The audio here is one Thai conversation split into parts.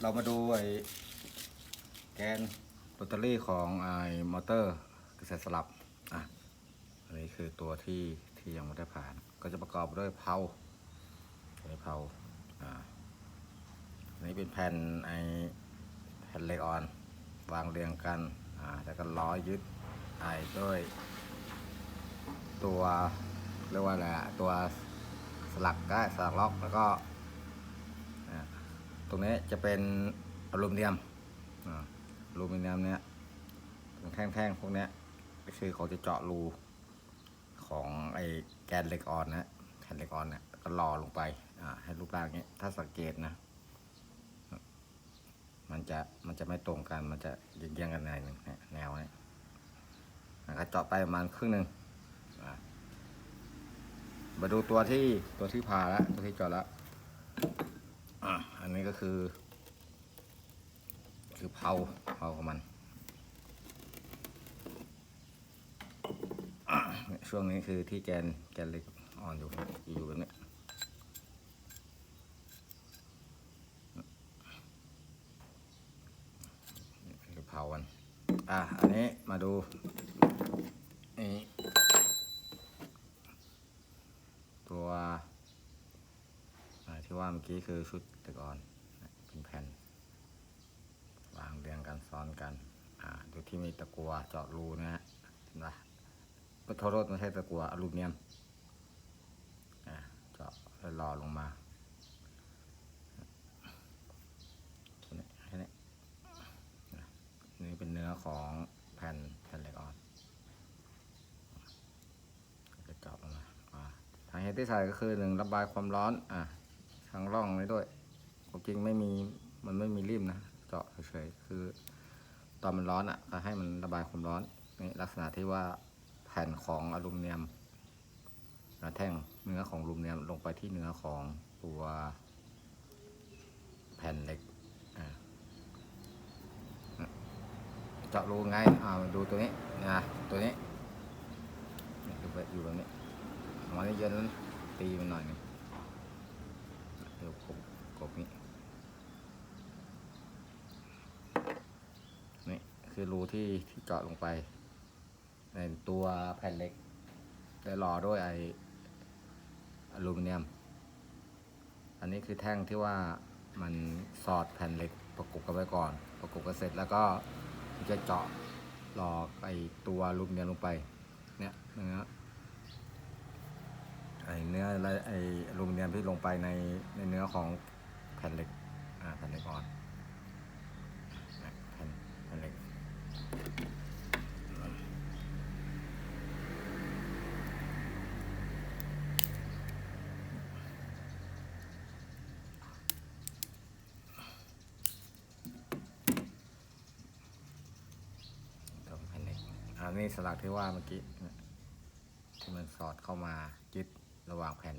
เรามาดูไอ้แกนแบตเตอรี่ของไอ้มอเตอร์กระแสสลับอะอันนี้คือตัวที่ที่ยังไม่ได้ผ่าน ก็จะประกอบด้วยเพลาอันนี้เพลาอ่าอันนี้เป็นแผ่นไอ้แผ่นเหล็กอ่อน วางเรียงกันอ่าแล้วก็ล้อยึดไอ้ด้วยตัวเรียกว่าอะไรตัวสลักได้สลักล็อกแล้วก็ รงนี้จะเป็นอลูมิเนียมอลูมิเนียมเนี้ยแท่งๆพวกเนี้ยก็คือเขาจะเจาะรูของไอ้แกนเหล็กอ่อนนะแผ่นเหล็กอ่อนเนี่ยก็หล่อลงไปอ่าให้รูปร่างเนี้ยถ้าสังเกตนะ มันจะมันจะไม่ตรงกันมันจะเยียงๆกันหน่อยหนึ่งแนวนี้ยอะก็เจาะไปประมาณครึ่งหนึ่งมาดูตัวที่ตัวที่ผ่าแล้วตัวที่เจาะแล้ว อะอันนี้ก็คือ คือเผาเผาของมันช่วงนี้คือที่แกนแกนเล็กอ่อนอยู่อยู่แบบนี้คือเผากันอะอันนี้มาดูนี่ตัวอ่า ที่ว่าเมื่อกี้คือชุดตะกอนเป็นแผ่น วางเรียงกันซ้อนกัน อ่าดูที่มีตะกัวเจาะรูนะฮะเห็นปะก็โทษโทษไม่ใช่ตะกัวอลูมิเนียมอ่าเจาะแล้วรอลงมาตัวนี้แค่นี้นี่เป็นเนื้อของแผ่นแผ่นเหล็กอ่อนจะเจาะลงมาทางเฮดที่ใส่ก็คือหนึ่งระบายความร้อนอะางร่องนี้ด้วยความจริงไม่มีมันไม่มีริมนะเจาะเฉยๆคือ ตอนมันร้อนอะก็ให้มันระบายความร้อนนี่ลักษณะที่ว่าแผ่นของอลูมิเนียมแท่งเนื้อของอลูมิเนียมลงไปที่เนื้อของตัวแผ่นเหล็กเจาะรูไงอ่ามาดูตัวนี้นะตัวนี้นี่คือยู่แบบนี้เอามาเยอะนั้นตีมันหน่อยนึง ดี๋ยวกบกบนี้นี่คือรูที่ที่เจาะลงไป ในตัวแผ่นเหล็ก ได้รอด้วยไออลูมิเนียม อันนี้คือแท่งที่ว่ามันสอดแผ่นเหล็กประกบกันไว้ก่อน ประกบกันเสร็จแล้วก็จะเจาะหลอกไอตัวลูมิเนียมลงไป เนี่ยนื้อไอ เนื้อและไออลูมิเนียมที่ลงไปในในเนื้อของแผ่นเหล็กอ่าแผ่นเหล็กอ่อนแผ่นแผ่นเหล็กอันนี้สลักที่ว่าเมื่อกี้ที่มันสอดเข้ามายึด ระหว่างแผ่น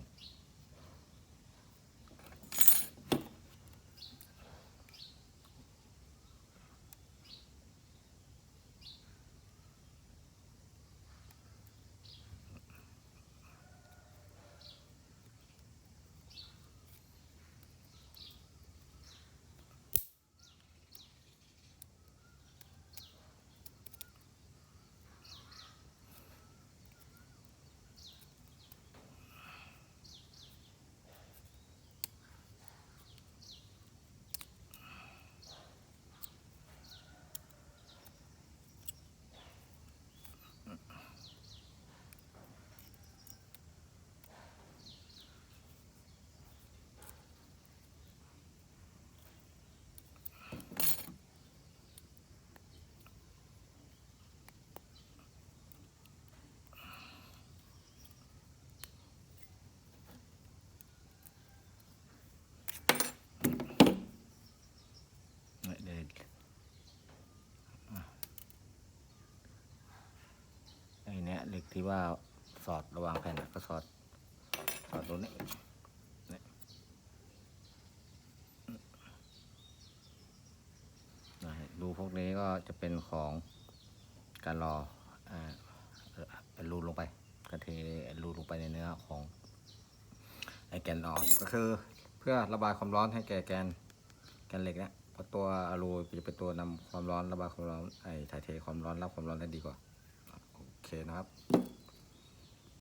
ที่ว่าสอดระหว่างแผ่นก็สอด สอดตรงนี้ดูพวกนี้ก็จะเป็นของการรอเอ่อเป็นรูลงไปกระเทรูลงไปในเนื้อของไอแกนออนก็คือเพื่อระบายความร้อนให้แก่แกนแกนเหล็กเนี่ยเพราะตัวอะลูจะเป็นตัวนำความร้อนระบายความร้อนไอ้ถ่ายเทความร้อนรับความร้อนได้ดีกว่า เคนะครับ